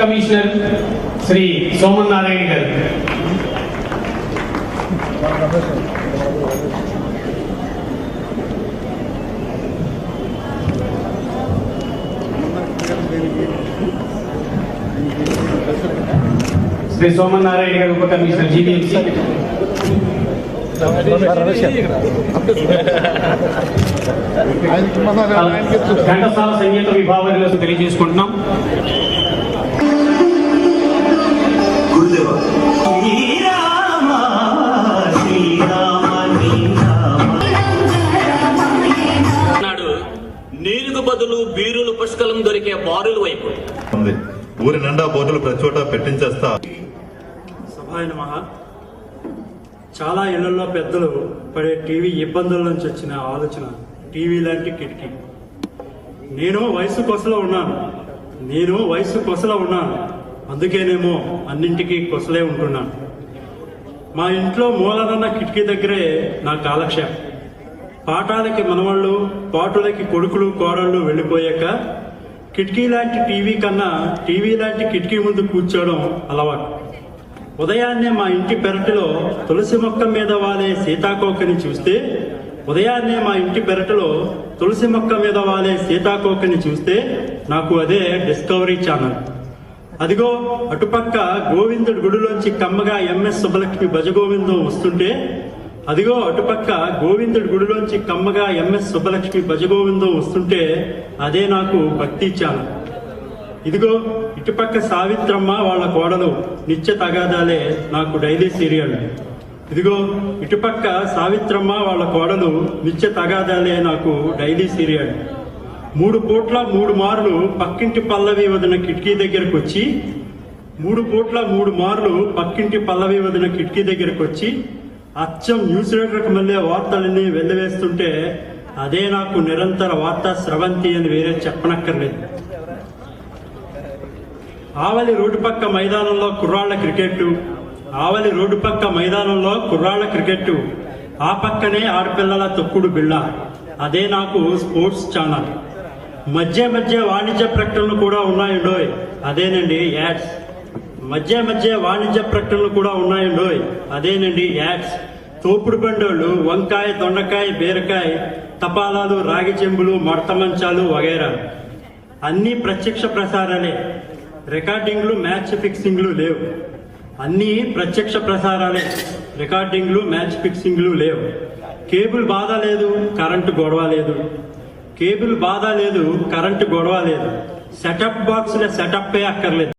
Commissioner Shri Soman Narayana గారు. శ్రీ సోమన్ నారాయణ గారు ఉప కమిషనర్ జీవీఎంసీ ఘంటసాల సంగీత విభాగంలో తెలియజేసుకుంటున్నాం. నీరుకు బదులు బీరులు పుష్కలం దొరికే బారులు వైపు ఉంది. ఊరి నిండా బోర్డులు ప్రతి చోట పెట్టించేస్తా. సభాయ నమః చాలా ఇళ్ళలో పెద్దలు పడే టీవీ ఇబ్బందుల నుంచి వచ్చిన ఆలోచన టీవీ లాంటి కిటికీ. నేను వయసు కొసలో ఉన్నాను. నేను వయసు కొసలో ఉన్నాను. అందుకేనేమో అన్నింటికీ కొసలే ఉంటున్నాను. మా ఇంట్లో మూలనన్న కిటికీ దగ్గరే నా కాలక్షేపం. పాఠాలకి మనవాళ్ళు పాటులకి కొడుకులు కోడళ్ళు వెళ్ళిపోయాక కిటికీ లాంటి టీవీ కన్నా టీవీ లాంటి కిటికీ ముందు కూర్చోవడం అలవాటు. ఉదయాన్నే మా ఇంటి పెరటిలో తులసి మొక్క మీద వాలే సీతాకోకని చూస్తే ఉదయాన్నే మా ఇంటి పెరటిలో తులసి మొక్క మీద వాలే సీతాకోకని చూస్తే నాకు అదే డిస్కవరీ ఛానల్. అదిగో అటుపక్క గోవిందుడు గుడిలోంచి కమ్మగా ఎంఎస్ సుబ్బలక్ష్మి భజగోవిందం వస్తుంటే అదిగో అటుపక్క గోవిందుడి గుడిలోంచి కమ్మగా ఎంఎస్ సుబ్బలక్ష్మి భజగోవిందం వస్తుంటే అదే నాకు భక్తి ఇచ్చాను ఇదిగో ఇటుపక్క సావిత్రమ్మ వాళ్ళ కోడలు నిత్య తగాదాలే నాకు డైలీ సీరియల్. ఇదిగో ఇటుపక్క సావిత్రమ్మ వాళ్ళ కోడలు నిత్య తగాదాలే నాకు డైలీ సీరియల్. మూడు పూట్ల మూడు మార్లు పక్కింటి పల్లవి వదిన కిటికీ దగ్గరకు వచ్చి మూడు పూట్ల మూడు మార్లు పక్కింటి పల్లవి వదిన కిటికీ దగ్గరకు వచ్చి అచ్చం న్యూస్ రేటర్కి మళ్ళీ వార్తలన్నీ వెళ్ళవేస్తుంటే అదే నాకు నిరంతర వార్తా స్రవంతి అని వేరే చెప్పనక్కర్లేదు. ఆవలి రోడ్డు పక్క మైదానంలో కుర్రాళ్ళ క్రికెట్ ఆవలి రోడ్డు పక్క మైదానంలో కుర్రాళ్ళ క్రికెట్ ఆ పక్కనే ఆడపిల్లల తొక్కుడు బిళ్ళ అదే నాకు స్పోర్ట్స్ ఛానల్. మధ్య మధ్య వాణిజ్య ప్రకటనలు కూడా ఉన్నాయండోయ్. అదేనండి యాడ్స్. మధ్య మధ్య వాణిజ్య ప్రకటనలు కూడా ఉన్నాయండోయ్. అదేనండి యాడ్స్. తోపుడు బండోళ్ళు వంకాయ దొండకాయ బీరకాయ తపాలాలు రాగి చెంబులు మడత మంచాలు వగైరా. అన్ని ప్రత్యక్ష ప్రసారాలే. రికార్డింగ్లు మ్యాచ్ ఫిక్సింగ్లు లేవు. అన్ని ప్రత్యక్ష ప్రసారాలే. రికార్డింగ్లు మ్యాచ్ ఫిక్సింగ్లు లేవు. కేబుల్ బాధ లేదు కరెంటు గొడవ లేదు. కేబుల్ బాధ లేదు కరెంటు గొడవ లేదు. సెటప్ బాక్సుల సెటప్పే అక్కర్లేదు.